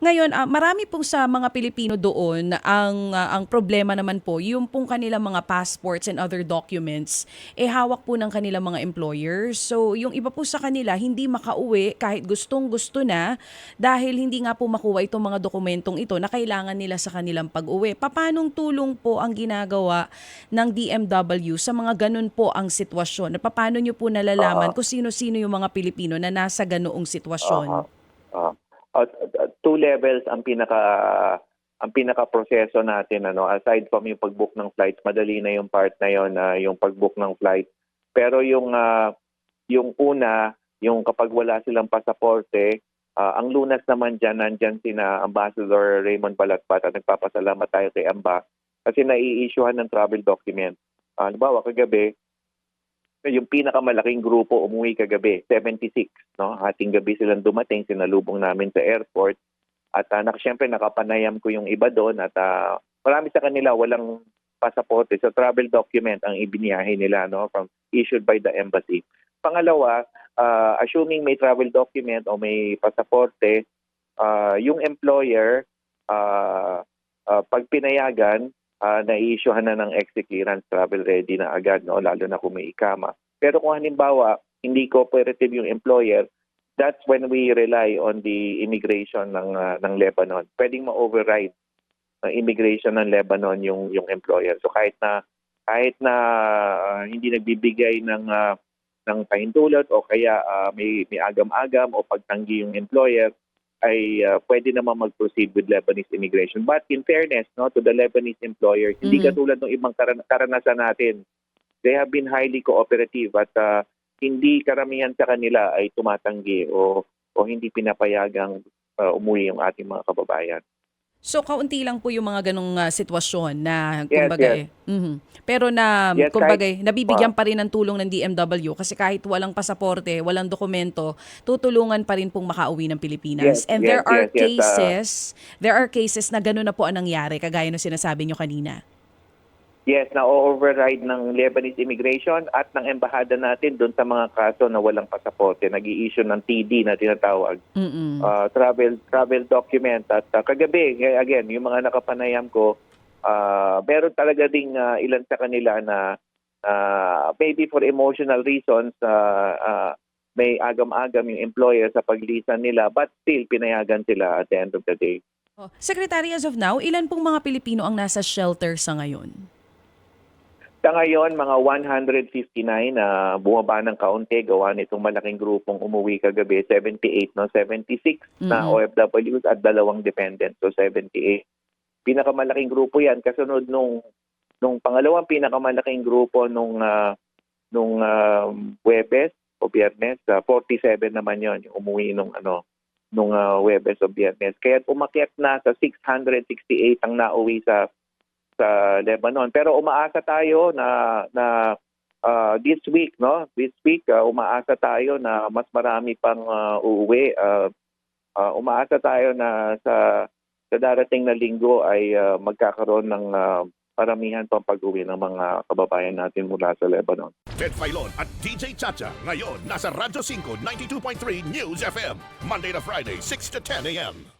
Ngayon, ah, marami pong sa mga Pilipino doon, ang, ah, ang problema naman po, yung pong kanilang mga passports and other documents, eh hawak po ng kanilang mga employers. So, yung iba po sa kanila, hindi makauwi kahit gustong gusto na dahil hindi nga po makuha itong mga dokumentong ito na kailangan nila sa kanilang pag-uwi. Papanong tulong po ang ginagawa ng DMW sa mga ganun po ang sitwasyon? Paano nyo po nalalaman Ah. kung sino-sino yung mga Pilipino na nasa ganoong sitwasyon? Aha. Ah. At two levels ang pinaka ang pinaka proseso natin ano. Aside from yung pag-book ng flights madali na yung part na yon na yung pag-book ng flight. Pero yung ah, yung una yung kapag wala silang pasaporte ah, ang lunas naman diyan nandiyan sina Ambassador Raymond Balatpat at nagpapasalamat tayo kay Amba kasi nai-issuehan ng travel document. Ah, halimbawa kagabi yung pinakamalaking grupo umuwi kagabi, 76, no? Hating gabi silang dumating, sinalubong namin sa airport. At uh, nak syempre nakapanayam ko yung iba doon at ah, marami sa kanila walang pasaporte. So travel document ang ibiniyahe nila no from issued by the embassy. Pangalawa, ah, assuming may travel document o may pasaporte, ah, yung employer ah, ah, pag pinayagan uh, na-issuehan na ng exit clearance travel ready na agad, no? lalo na kung may ikama. Pero kung halimbawa, hindi cooperative yung employer, that's when we rely on the immigration ng ah, ng Lebanon. Pwedeng ma-override ng immigration ng Lebanon yung yung employer. So kahit na kahit na ah, hindi nagbibigay ng ah, ng pahintulot o kaya ah, may may agam-agam o pagtanggi yung employer, ay uh, pwede naman mag-proceed with Lebanese immigration. But in fairness no to the Lebanese employers, hindi Mhm. katulad ng ibang karan- karanasan natin. They have been highly cooperative at uh, hindi karamihan sa kanila ay tumatanggi o o hindi pinapayagang uh, umuwi yung ating mga kababayan. So kaunti lang po yung mga ganong ah, sitwasyon na Yes, kumbaga yes. eh, mhm. pero na Yes, kumbaga kahit- eh, nabibigyan pa rin ng tulong ng DMW kasi kahit walang pasaporte, walang dokumento, tutulungan pa rin pong makauwi ng Pilipinas. Yes, And yes, there are yes, yes, ah. cases, there are cases na gano'n na po ang nangyari kagaya ng sinasabi nyo kanina. Yes, na-override ng Lebanese immigration at ng embahada natin doon sa mga kaso na walang pasaporte. nag issue ng TD na tinatawag. Uh, travel travel document at uh, kagabi again yung mga nakapanayam ko uh, meron talaga ding uh, ilan sa kanila na uh, maybe for emotional reasons uh, uh, may agam-agam yung employer sa paglisan nila but still pinayagan sila at the end of the day. Oh, Secretary, as of now, ilan pong mga Pilipino ang nasa shelter sa ngayon? Sa ngayon, mga 159 na bumaba ng kaunti gawa nitong malaking grupong umuwi kagabi, 78, no? 76 na Mhm. OFWs at dalawang dependent, so 78. Pinakamalaking grupo yan kasunod nung nung pangalawang pinakamalaking grupo nung ah, nung um, Webes o Biyernes, ah, 47 naman yon yung umuwi nung ano nung ah, Webes o Biyernes. Kaya umakyat na sa 668 ang nauwi sa sa Lebanon. Pero umaasa tayo na na uh, this week, no? This week uh, umaasa tayo na mas marami pang uh, uuwi. Uh, uh, umaasa tayo na sa sa darating na linggo ay uh, magkakaroon ng uh, paramihan pang pag-uwi ng mga kababayan natin mula sa Lebanon. Ted Filon at DJ Chacha. Ngayon, nasa Radyo 5, 92.3 News FM. Monday to Friday, 6 to 10 a.m.